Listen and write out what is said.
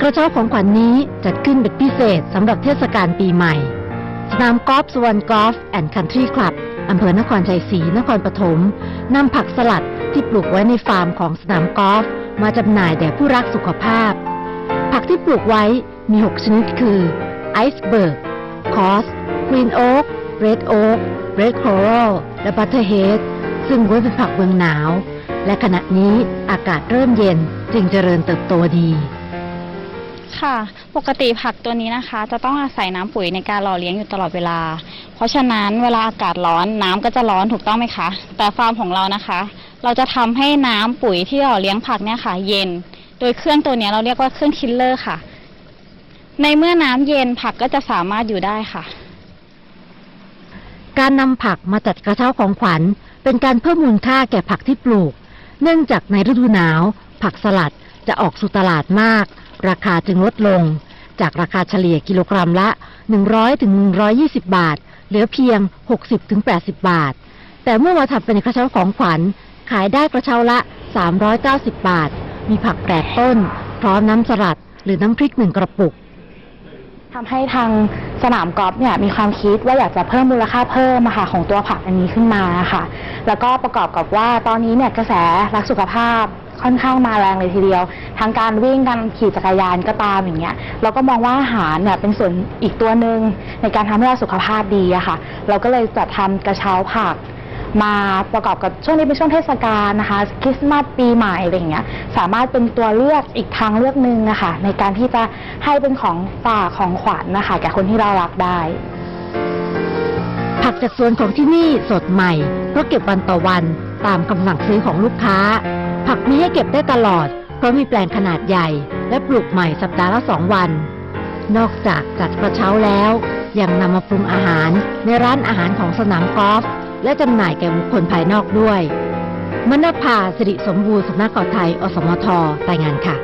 กระเช้าของขวัญนนี้จัดขึ้นเป็นพิเศษสำหรับเทศกาลปีใหม่ สนามกอล์ฟสวรรณกอล์ฟแอนด์คันทรีคลับอำเภอนครชัยศรีนครปฐมนำผักสลัดที่ปลูกไว้ในฟาร์มของสนามกอล์ฟมาจำหน่ายแด่ผู้รักสุขภาพ ผักที่ปลูกไว้มี 6 ชนิดคือไอซ์เบิร์กคอสกรีนโอ๊กเรดโอ๊กเรดโครลและบัตเทอร์เฮดซึ่งล้วนเป็นผักเมืองหนาว และขณะนี้อากาศเริ่มเย็นจึงเจริญเติบโตดี ค่ะ ปกติผักตัวนี้นะคะ จะต้องอาศัยน้ำปุ๋ยในการหล่อเลี้ยงอยู่ตลอดเวลา เพราะฉะนั้นเวลาอากาศร้อนน้ำก็จะร้อนถูกต้องไหมคะ แต่ฟาร์มของเรานะคะ เราจะทำให้น้ำปุ๋ยที่หล่อเลี้ยงผักเนี่ยค่ะ เย็น โดยเครื่องตัวเนี้ยเราเรียกว่าเครื่องคิลเลอร์ค่ะ ในเมื่อน้ำเย็นผักก็จะสามารถอยู่ได้ค่ะ การนำผักมาจัดกระเช้าของขวัญ เป็นการเพิ่มมูลค่าแก่ผักที่ปลูก เนื่องจากในฤดูหนาว ผักสลัดจะออกสู่ตลาดมาก ราคาจึงลดลง จากราคาเฉลี่ยกิโลกรัมละ 100ถึง120 บาท เหลือเพียง 60ถึง80 บาท แต่เมื่อมาทำเป็นกระเช้าของขวัญ ขายได้กระเช้าละ 390 บาท มีผักแปดต้น พร้อมน้ำสลัด หรือน้ำพริกหนึ่งกระปุกทำให้ทางสนามกอล์ฟเนี่ยมีความคิดว่าอยากจะเพิ่มมูลค่าเพิ่มค่ะของตัวผักอันนี้ขึ้นมาค่ะ แล้วก็ประกอบกับว่าตอนนี้เนี่ยกระแสรักสุขภาพ ค่อนข้างมาแรงเลยทีเดียว ทางการวิ่งการขี่จักรยานก็ตามอย่างเงี้ยเราก็มองว่าอาหารเนี่ยเป็นส่วนอีกตัวหนึ่งในการทำให้เราสุขภาพดีอะค่ะ เราก็เลยจัดทำกระเช้าผัก มาประกอบกับช่วงนี้เป็นช่วงเทศกาลนะคะคริสต์มาสปีใหม่อะไรอย่างเงี้ยสามารถเป็นตัวเลือกอีกทางเลือกหนึ่งนะคะในการที่จะให้เป็นของฝากของขวัญนะคะแก่คนที่เรารักได้ ผักจากสวนของที่นี่สดใหม่ เพราะเก็บวันต่อวันตามกำลังซื้อของลูกค้า ผักมีให้เก็บได้ตลอด เพราะมีแปลงขนาดใหญ่ และปลูกใหม่สัปดาห์ละสองวัน นอกจากจัดกระเช้าแล้ว ยังนำมาปรุงอาหารในร้านอาหารของสนามกอล์ฟและจำหน่ายแก่บุคคลภายนอกด้วย มณภาสิริสมบูรณ์สำนักข่าวไทย อสมทรายงานค่ะ